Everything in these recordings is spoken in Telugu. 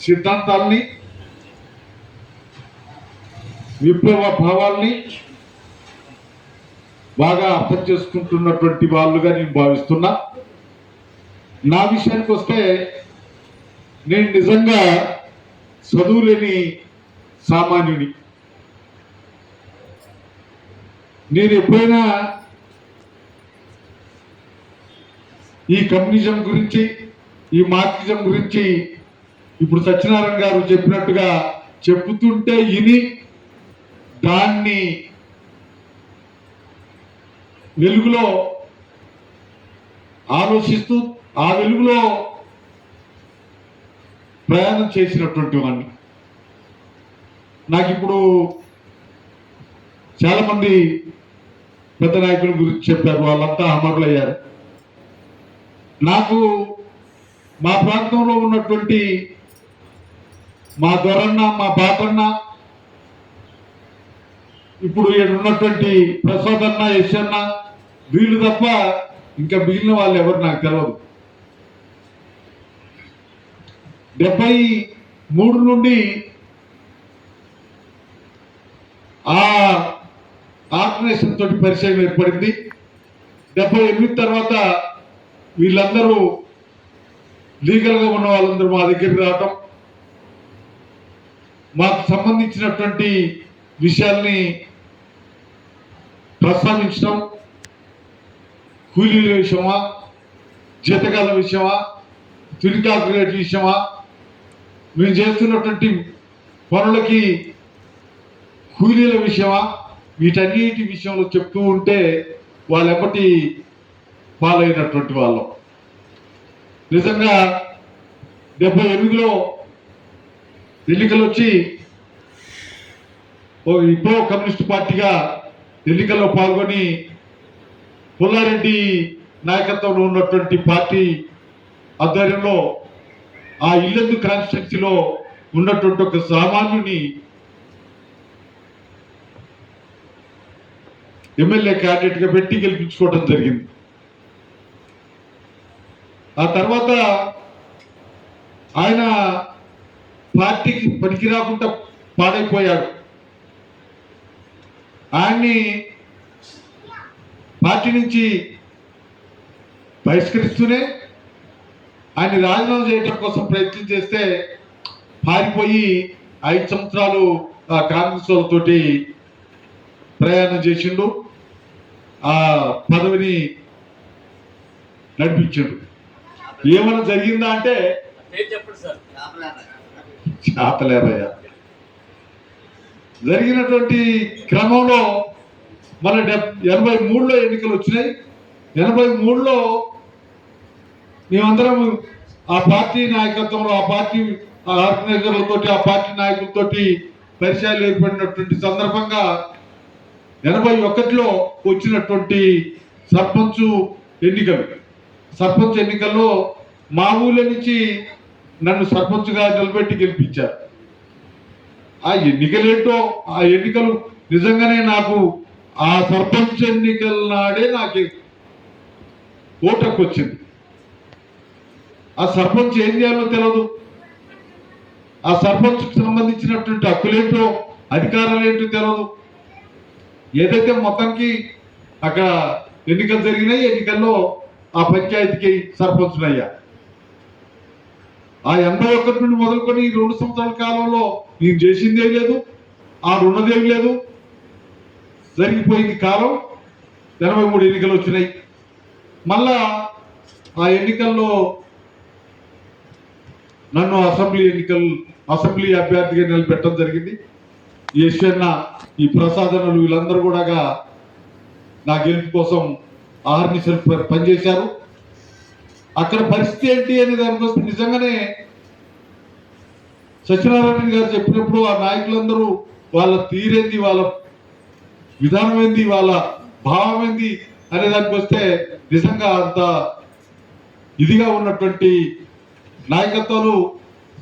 సిద్ధాంతాల్ని విప్లవ భావాల్ని బాగా అర్థం చేసుకుంటున్నటువంటి వాళ్ళుగా నేను భావిస్తున్నా. నా విషయానికి వస్తే నేను నిజంగా చదువులేని సామాన్యుని. నేను ఎప్పుడైనా ఈ కమ్యూనిజం గురించి ఈ మార్క్సిజం గురించి ఇప్పుడు సత్యనారాయణ గారు చెప్పినట్టుగా చెప్పుతుంటే ఇని దాన్ని వెలుగులో ఆలోచిస్తూ ఆ వెలుగులో ప్రయాణం చేసినటువంటి వాడిని. నాకు ఇప్పుడు చాలా మంది పెద్ద నాయకుల గురించి చెప్పారు వాళ్ళంతా అమరులయ్యారు. నాకు మా ప్రాంతంలో ఉన్నటువంటి మా దొరన్న మా బాపన్న ఇప్పుడు ఉన్నటువంటి ప్రసాద్ అన్న యశ్ అన్న వీళ్ళు తప్ప ఇంకా మిగిలిన వాళ్ళు ఎవరు నాకు తెలియదు డెబ్బై మూడు నుండి ఆ ఆర్గనైజేషన్ తోటి పరిచయం ఏర్పడింది. డెబ్బై ఎనిమిది తర్వాత వీళ్ళందరూ లీగల్గా ఉన్న వాళ్ళందరూ మా దగ్గరికి రావటం. మాకు సంబంధించినటువంటి విషయాల్ని ప్రస్తావించడం కూలీల విషయమా జీతకాల విషయమా తునికాకు రేటు విషయమా మేము చేస్తున్నటువంటి పనులకి కూలీల విషయమా వీటన్నిటి విషయంలో చెప్తూ ఉంటే వాళ్ళెప్పటి పాలైనటువంటి వాళ్ళం. నిజంగా డెబ్బై ఎనిమిదిలో ఎన్నికలు వచ్చి ఓ ఇప్పుడు కమ్యూనిస్ట్ పార్టీగా ఎన్నికల్లో పాల్గొని పుల్లారెడ్డి నాయకత్వంలో ఉన్నటువంటి పార్టీ ఆధ్వర్యంలో ఆ ఇల్లెందు కాన్స్టిట్యున్సీలో ఉన్నటువంటి ఒక సామాన్యుని ఎమ్మెల్యే క్యాండిడేట్గా పెట్టి గెలిపించుకోవడం జరిగింది. ఆ తర్వాత ఆయన పార్టీకి పనికి రాకుండా పాడైపోయాడు. ఆయన్ని పార్టీ నుంచి బహిష్కరిస్తూనే ఆయన రాజీనామా చేయడం కోసం ప్రయత్నం చేస్తే పారిపోయి ఐదు సంవత్సరాలు ఆ కాంగ్రెస్ వాళ్ళతోటి ప్రయాణం చేసిండు. ఆ పదవిని నడిపించిండు. ఏమైనా జరిగిందా అంటే చెప్పండి సార్. ఆపలేరయ్యా. జరిగినటువంటి క్రమంలో మన ఎనభై మూడులో ఎన్నికలు వచ్చినాయి. ఎనభై మూడులో మేమందరం ఆ పార్టీ నాయకత్వంలో ఆ పార్టీ ఆర్గనైజర్లతోటి ఆ పార్టీ నాయకులతోటి పరిచయాలు ఏర్పడినటువంటి సందర్భంగా ఎనభై ఒకటిలో వచ్చినటువంటి సర్పంచ్ ఎన్నికలు. సర్పంచ్ ఎన్నికల్లో మా ఊళ్ళో నుంచి నన్ను సర్పంచ్గా నిలబెట్టి గెలిపించారు. ఆ ఎన్నికలేంటో ఆ ఎన్నికలు నిజంగానే నాకు ఆ సర్పంచ్ ఎన్నికల నాడే నాకు ఓటకు వచ్చింది ఆ సర్పంచ్ ఏం చేయాలో తెలియదు ఆ సర్పంచ్కి సంబంధించినటువంటి హక్కులేంటో అధికారాలు ఏంటో తెలియదు ఏదైతే మొత్తానికి అక్కడ ఎన్నికలు జరిగినాయి ఎన్నికల్లో ఆ పంచాయతీకి సర్పంచునయ్యా. ఆ ఎనభై ఒకటి నుండి మొదలుకొని ఈ రెండు సంవత్సరాల కాలంలో నేను చేసిందే లేదు ఆ ఉన్నదేం లేదు. జరిగిపోయింది కాలం ఎనభై మూడు ఎన్నికలు వచ్చినాయి. మళ్ళా ఆ ఎన్నికల్లో నన్ను అసెంబ్లీ ఎన్నికలు అసెంబ్లీ అభ్యర్థిగా నిలబెట్టడం జరిగింది. యశ్వన్న ఈ ప్రసాదనలు వీళ్ళందరూ కూడా నా గెలుపు కోసం ఆర్మీ సెల్ఫ్ పనిచేశారు. అక్కడ పరిస్థితి ఏంటి అనే దానికి వస్తే నిజంగానే సత్యనారాయణ గారు చెప్పినప్పుడు ఆ నాయకులందరూ వాళ్ళ తీరేంది వాళ్ళ విధానం ఏంది వాళ్ళ భావం ఏంది అనే దానికి వస్తే నిజంగా అంత ఇదిగా ఉన్నటువంటి నాయకత్వాలు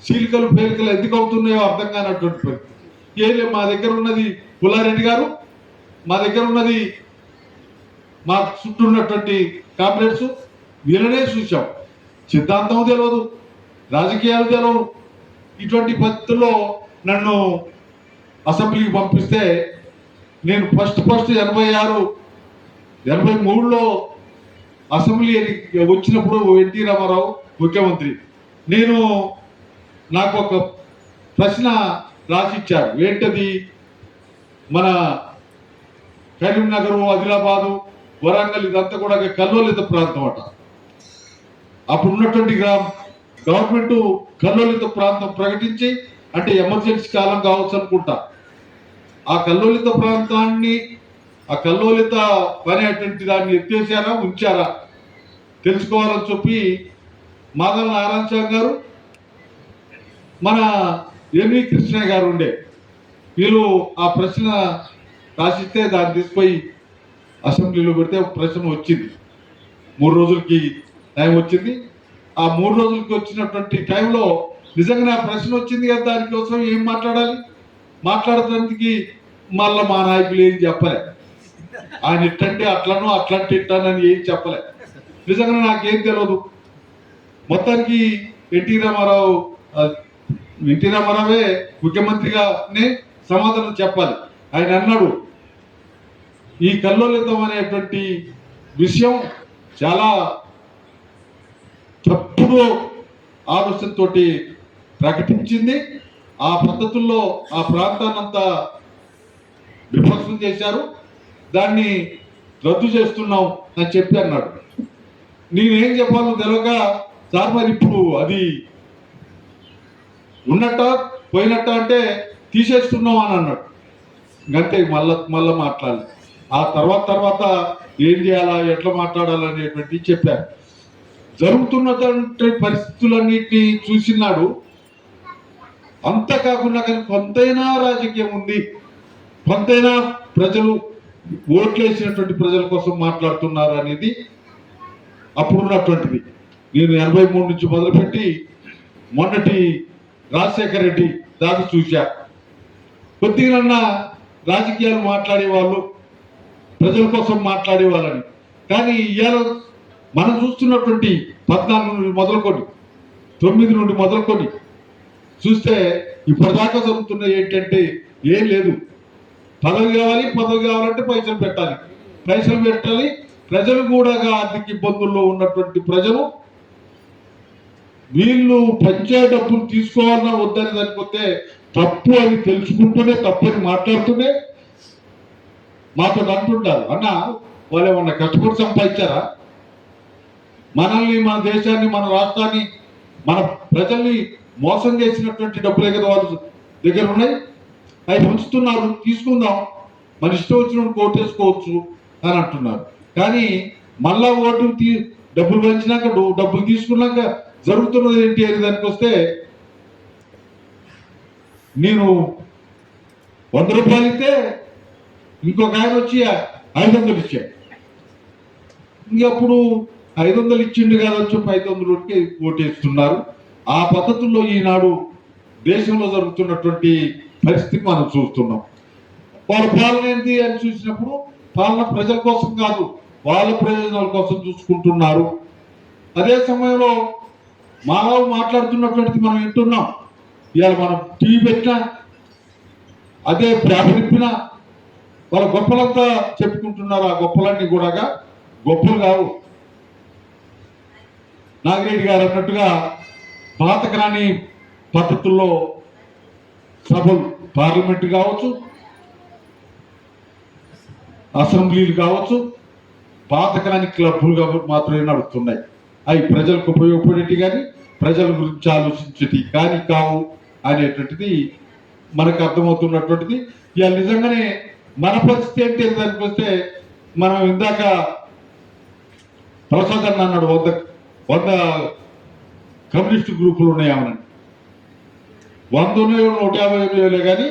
చీలికలు పేలికలు ఎందుకు అవుతున్నాయో అర్థం కానటువంటి పరిస్థితి. ఏలే మా దగ్గర ఉన్నది పుల్లారెడ్డి గారు మా దగ్గర ఉన్నది మా చుట్టూ ఉన్నటువంటి కామ్రేడ్స్ వీళ్ళనే చూసాం సిద్ధాంతం తెలియదు రాజకీయాలు తెలవు ఇటువంటి పరిస్థితుల్లో నన్ను అసెంబ్లీకి పంపిస్తే నేను ఫస్ట్ ఫస్ట్ ఎనభై ఆరు ఎనభై మూడులో అసెంబ్లీ వచ్చినప్పుడు ఎన్టీ రామారావు ముఖ్యమంత్రి. నేను నాకు ఒక ప్రశ్న రాసిచ్చారు. ఏంటది? మన కరీంనగర్ ఆదిలాబాదు వరంగల్ ఇదంతా కూడా కల్లోలిత ప్రాంతం అట. అప్పుడు ఉన్నటువంటి గ్రామ గవర్నమెంట్ కల్లోలిత ప్రాంతం ప్రకటించి అంటే ఎమర్జెన్సీ కాలం కావచ్చు అనుకుంటా. ఆ కల్లోలిత ప్రాంతాన్ని ఆ కల్లోలిత పని అటువంటి దాన్ని ఎత్తేసారా ఉంచారా? తెలుసుకోవాలని చెప్పి మాధవ నారాయణ స్వామి గారు మన ఎంవి కృష్ణ గారు ఉండే. వీళ్ళు ఆ ప్రశ్న రాసిస్తే దాన్ని తీసుకుపోయి అసెంబ్లీలో పెడితే ప్రశ్న వచ్చింది. మూడు రోజులకి టైం వచ్చింది. ఆ మూడు రోజులకి వచ్చినటువంటి టైంలో నిజంగా నా ప్రశ్న వచ్చింది కదా దానికోసం ఏం మాట్లాడాలి? మాట్లాడటానికి మళ్ళీ మా నాయకులు ఏం చెప్పలే. ఆయన ఇట్టంటే అట్లను అట్లంటే ఇట్టానని ఏం చెప్పలే. నిజంగా నాకేం తెలియదు మొత్తానికి ఎన్టీ రామారావు ఎన్టీ రామారావే ముఖ్యమంత్రిగానే సమాధానం చెప్పాలి. ఆయన అన్నాడు ఈ కల్లోలితం అనేటువంటి విషయం చాలా తప్పుడు ఆలోచనతో ప్రకటించింది. ఆ పద్ధతుల్లో ఆ ప్రాంతాన్నంతా విభక్తం చేశారు. దాన్ని రద్దు చేస్తున్నాం అని చెప్పి అన్నాడు. నేనేం చెప్పాలో తెలియక సార్ మరి ఇప్పుడు అది ఉన్నట్ట పోయినట్ట అంటే తీసేస్తున్నాం అని అన్నాడు. ఇంకంతే మళ్ళా మళ్ళా మాట్లాడాలి ఆ తర్వాత తర్వాత ఏం చేయాలా ఎట్లా మాట్లాడాలనేటువంటి చెప్పారు. జరుగుతున్నటువంటి పరిస్థితులన్నిటినీ చూసినాడు. అంత కాకుండా కానీ కొంతైనా రాజకీయం ఉంది. కొంతైనా ప్రజలు ఓట్లేసినటువంటి ప్రజల కోసం మాట్లాడుతున్నారు అనేది అప్పుడున్నటువంటిది. నేను ఎనభై మూడు నుంచి మొదలుపెట్టి మొన్నటి రాజశేఖర రెడ్డి దాకా చూశా. కొద్దిగా రాజకీయాలు మాట్లాడే వాళ్ళు ప్రజల కోసం మాట్లాడేవాళ్ళని. కానీ ఇవాళ మనం చూస్తున్నటువంటి పద్నాలుగు నుండి మొదలుకొని తొమ్మిది నుండి మొదలుకొని చూస్తే ఇప్పటిదాకా జరుగుతున్నది ఏంటంటే ఏం లేదు. పదవి కావాలి పదవి కావాలంటే పైసలు పెట్టాలి. పైసలు పెట్టాలి ప్రజలు కూడా ఆర్థిక ఇబ్బందుల్లో ఉన్నటువంటి ప్రజలు వీళ్ళు పంచే డబ్బులు తీసుకోవాలన్నా వద్దని దానిపోతే తప్పు అని తెలుసుకుంటూనే తప్పు అని మాట్లాడుతూనే మాతో అంటుంటారు. అన్న వాళ్ళు ఏమన్నా కష్టపడి సంపాదించారా? మనల్ని మన దేశాన్ని మన రాష్ట్రాన్ని మన ప్రజల్ని మోసం చేసినటువంటి డబ్బులే కదా వాళ్ళ దగ్గర ఉన్నాయి అవి ఉంచుతున్నారు తీసుకుందాం. మన ఇష్టం వచ్చిన కోటేసుకోవచ్చు అని అంటున్నారు. కానీ మళ్ళా ఓటు తీ డబ్బులు పంచినాక డబ్బులు తీసుకున్నాక జరుగుతున్నది ఏంటి అని దానికి వస్తే నేను వంద రూపాయలు ఇస్తే ఇంకొక ఆయన వచ్చి ఐదు వందలు ఇచ్చాడు. ఇంకప్పుడు ఐదు వందలు ఇచ్చిండు కదా చెప్పి ఐదు వందలకి ఓటేస్తున్నారు. ఆ పద్ధతుల్లో ఈనాడు దేశంలో జరుగుతున్నటువంటి పరిస్థితి మనం చూస్తున్నాం. వాళ్ళ పాలన ఏంటి అని చూసినప్పుడు పాలన ప్రజల కోసం కాదు వాళ్ళ ప్రయోజనాల కోసం చూసుకుంటున్నారు. అదే సమయంలో మానవ మాట్లాడుతున్నటువంటిది మనం వింటున్నాం. ఇవాళ మనం టీవీ పెట్టినా అదే ప్రాతినిప్పినా వాళ్ళ గొప్పలంతా చెప్పుకుంటున్నారు ఆ గొప్పలన్నీ కూడా గొప్పలు కావు. నాగిరెడ్డి గారు అన్నట్టుగా పాతకరాని పద్ధతుల్లో సభలు పార్లమెంట్ కావచ్చు అసెంబ్లీలు కావచ్చు పాతకరాని క్లబ్బులు కాబట్టి మాత్రమే నడుస్తున్నాయి. అవి ప్రజలకు ఉపయోగపడేటి కానీ ప్రజల గురించి ఆలోచించేటి కానీ కావు అనేటువంటిది మనకు అర్థమవుతున్నటువంటిది. ఇవాళ నిజంగానే మన పరిస్థితి ఏంటి? అని దానికి వస్తే మనం ఇందాక ప్రసాద్ అన్నాడు వద్ద వంద కమ్యూనిస్ట్ గ్రూపులు ఉన్నాయేమని వంద ఉన్నాయో నూట యాభై ఉన్నాయోలే కానీ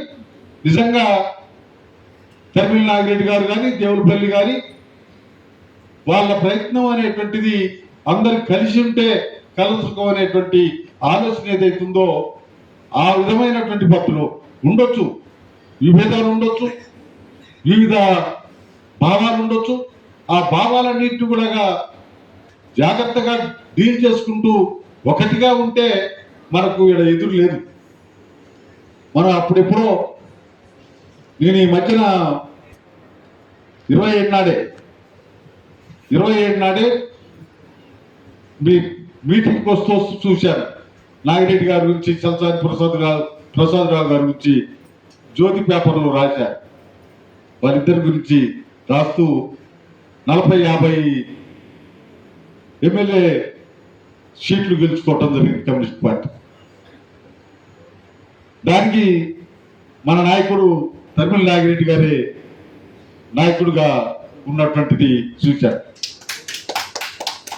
నిజంగా తమిళ నాగిరెడ్డి గారు కానీ దేవులపల్లి కానీ వాళ్ళ ప్రయత్నం అనేటువంటిది అందరు కలిసి ఉంటే కలుసుకో అనేటువంటి ఆలోచన ఏదైతుందో ఆ విధమైనటువంటి భక్తులు ఉండొచ్చు. విభేదాలు ఉండొచ్చు. వివిధ భావాలు ఉండొచ్చు. ఆ భావాలన్నింటినీ కూడా జాగ్రత్తగా డీల్ చేసుకుంటూ ఒకటిగా ఉంటే మనకు ఇక్కడ ఎదురు లేదు. మనం అప్పుడెప్పుడో నేను ఈ మధ్యన ఇరవై ఏడు నాడే ఇరవై ఏడు నాడే మీ మీటింగ్కి వస్తూ వస్తూ చూశాను. నాగిరెడ్డి గారి గురించి చలసాని ప్రసాద్ గారు ప్రసాద్ రావు గారి గురించి జ్యోతి పేపర్లో రాశారు వారిద్దరి గురించి రాస్తూ నలభై యాభై ఎమ్మెల్యే సీట్లు గెలుచుకోవటం జరిగింది కమ్యూనిస్ట్ పార్టీ. దానికి మన నాయకుడు తరిమల నాగిరెడ్డి గారి నాయకుడిగా ఉన్నటువంటిది చూశారు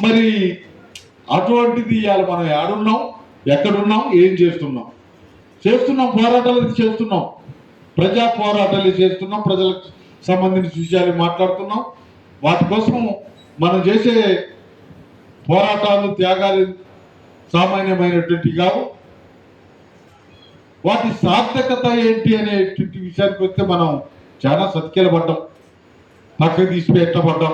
మరి అటువంటిది ఇవాళ మనం ఎక్కడున్నాం ఎక్కడున్నాం ఏం చేస్తున్నాం? చేస్తున్నాం పోరాటాలు చేస్తున్నాం. ప్రజా పోరాటాలు చేస్తున్నాం ప్రజలకు సంబంధించిన విషయాలు మాట్లాడుతున్నాం. వాటి కోసం మనం చేసే పోరాటాలు త్యాగాలు సామాన్యమైనటువంటి కావు. వాటి సార్థకత ఏంటి అనేటువంటి విషయానికి వస్తే మనం చాలా సత్కెల పడ్డాం. పక్కకు తీసి పెట్టబడ్డాం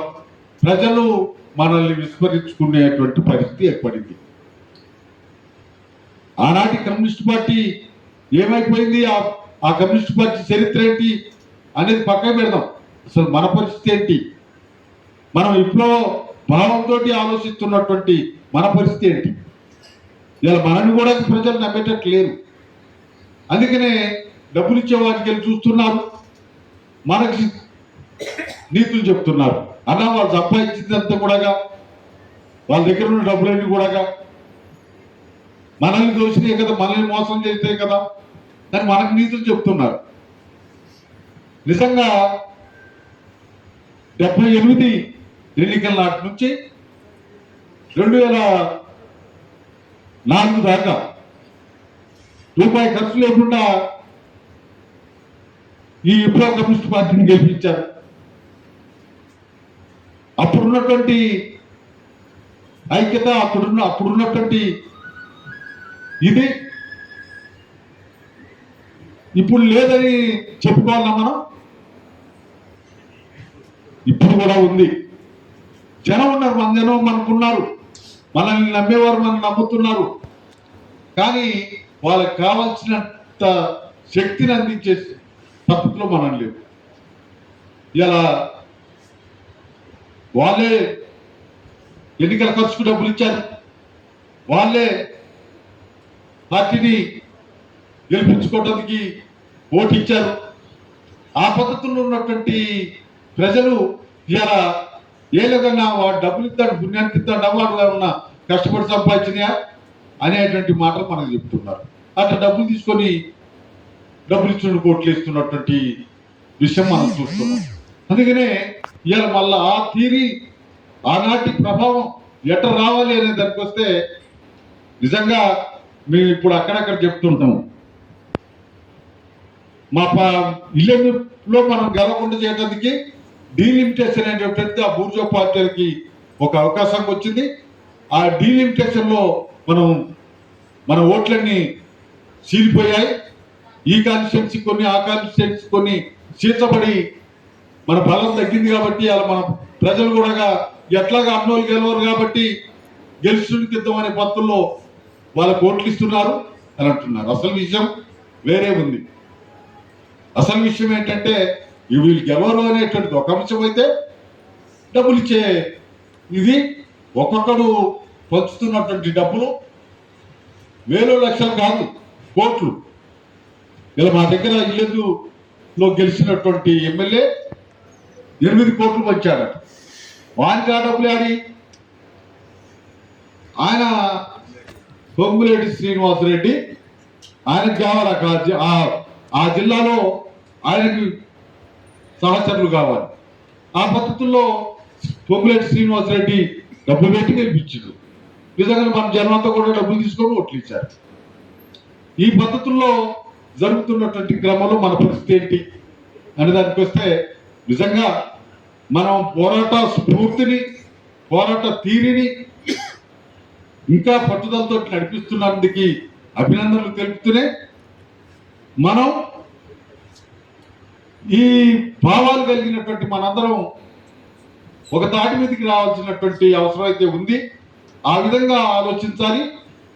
ప్రజలు మనల్ని విస్మరించుకునేటువంటి పరిస్థితి ఏర్పడింది. ఆనాటి కమ్యూనిస్ట్ పార్టీ ఏమైపోయింది? ఆ ఆ కమ్యూనిస్ట్ పార్టీ చరిత్ర ఏంటి అనేది పక్కన పెడదాం. అసలు మన పరిస్థితి ఏంటి? మనం ఇప్పుడు భావంతో ఆలోచిస్తున్నటువంటి మన పరిస్థితి ఏంటి? ఇలా మనల్ని కూడా ప్రజలు నమ్మేటట్టు లేరు. అందుకనే డబ్బులు ఇచ్చే వారికి వెళ్ళి చూస్తున్నారు. మనకి నీతులు చెప్తున్నారు. అన్న వాళ్ళు సంపాదించిందంతా కూడా వాళ్ళ దగ్గర ఉన్న డబ్బులన్నీ కూడా మనల్ని దోషినాయి కదా మనల్ని మోసం చేస్తే కదా దాన్ని మనకు నీతులు చెప్తున్నారు. నిజంగా డెబ్బై ఎనిమిది ఎన్నికల నాటి నుంచి రెండు వేల నాలుగు దాకా రూపాయి ఖర్చు లేకుండా ఈ విప్లవ కమ్యూనిస్ట్ పార్టీని గెలిపించారు. అప్పుడున్నటువంటి ఐక్యత అప్పుడున్న అప్పుడున్నటువంటి ఇది ఇప్పుడు లేదని చెప్పుకోవాలా మనం? ఇప్పుడు కూడా ఉంది. జనం ఉన్నారు మన జనం మనకున్నారు. మనల్ని నమ్మేవారు మనం నమ్ముతున్నారు. కానీ వాళ్ళకి కావాల్సినంత శక్తిని అందించే పద్ధతిలో మనం లేవు ఇలా వాళ్ళే ఎన్నికల ఖర్చుకు డబ్బులు ఇచ్చారు. వాళ్ళే పార్టీని గెలిపించుకోవడానికి ఓటు ఇచ్చారు. ఆ పద్ధతుల్లో ఉన్నటువంటి ప్రజలు ఇలా ఏలుగన్నా వాడు డబ్బులు ఇస్తాడు పుణ్యానికి ఇస్తాడు వాడు ఏమన్నా కష్టపడి సంపాదించినాయా అనేటువంటి మాటలు మనకు చెప్తున్నారు. అట్లా డబ్బులు తీసుకొని డబ్బులు ఇచ్చిన కోట్లు ఇస్తున్నటువంటి విషయం మనం చూస్తున్నాం. అందుకనే ఇవాళ మళ్ళా ఆ తీరి ఆనాటి ప్రభావం ఎట్ట రావాలి అనే దానికి వస్తే నిజంగా మేము ఇప్పుడు అక్కడక్కడ చెప్తుంటాము మా ప- మనం గెలవకుండా చేయడానికి డీలిమిటేషన్ అనే పెద్ద బూర్జో పార్టీలకి ఒక అవకాశం వచ్చింది. ఆ డీలిమిటేషన్లో మనం మన ఓట్లన్నీ చీలిపోయాయి ఈ కాన్స్టిట్యున్సీ కొన్ని ఆ కాన్స్టిట్యున్సీ కొన్ని చీల్చబడి మన బలం తగ్గింది కాబట్టి అలా మన ప్రజలు కూడా ఎట్లాగా అన్నోళ్ళు గెలవరు కాబట్టి గెలుచుడికిద్దాం అనే పత్తుల్లో ఓట్లు ఇస్తున్నారు అని అంటున్నారు. అసలు విషయం వేరే ఉంది. అసలు విషయం ఏంటంటే వీళ్ళకి ఎవరు గెలవరు అనేటువంటిది ఒక అంశం అయితే డబ్బులు ఇచ్చే ఇది. ఒక్కొక్కడు పంచుతున్నటువంటి డబ్బులు వేలు లక్షలు కాదు కోట్లు. ఇలా మా దగ్గర ఇల్లెందులో గెలిచినటువంటి ఎమ్మెల్యే ఎనిమిది కోట్లు పంచాడట వానికి ఆ డబ్బులు ఆడి ఆయన పొంగులేటి శ్రీనివాసరెడ్డి ఆయనకు కావాలి? జి- ఆ జిల్లాలో ఆయనకి సహచరులు కావాలి. ఆ పద్ధతుల్లో పొంగులేటి శ్రీనివాసరెడ్డి డబ్బులు పెట్టి గెలిపించారు నిజంగా మన జనమంతా కూడా డబ్బులు తీసుకొని ఓట్లు ఇచ్చారు ఈ పద్ధతుల్లో జరుగుతున్నటువంటి క్రమంలో మన పరిస్థితి ఏంటి? అనే దానికి వస్తే నిజంగా మనం పోరాట స్ఫూర్తిని పోరాట తీరిని ఇంకా పట్టుదలతో నడిపిస్తున్నందుకు అభినందనలు తెలుపుతూనే మనం ఈ భావాలు కలిగినటువంటి మనందరం ఒక తాటి మీదకి రావాల్సినటువంటి అవసరం అయితే ఉంది. ఆ విధంగా ఆలోచించాలి.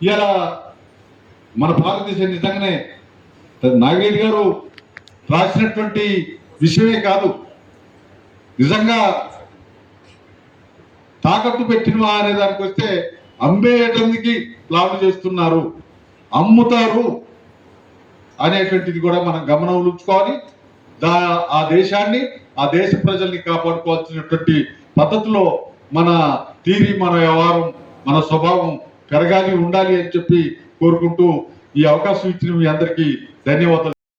ఇలా మన భారతదేశం నిజంగానే నాగేడి గారు రాసినటువంటి విషయమే కాదు. నిజంగా తాకట్టు పెట్టినవా అనే దానికి వస్తే అమ్మేయటానికి ప్లాన్ చేస్తున్నారు. అమ్ముతారు అనేటువంటిది కూడా మనం గమనం ఉంచుకోవాలి. ఆ దేశాన్ని ఆ దేశ ప్రజల్ని కాపాడుకోవాల్సినటువంటి పద్ధతిలో మన తీరి మన వ్యవహారం మన స్వభావం పెరగాలి ఉండాలి అని చెప్పి కోరుకుంటూ ఈ అవకాశం ఇచ్చిన మీ అందరికీ ధన్యవాదాలు.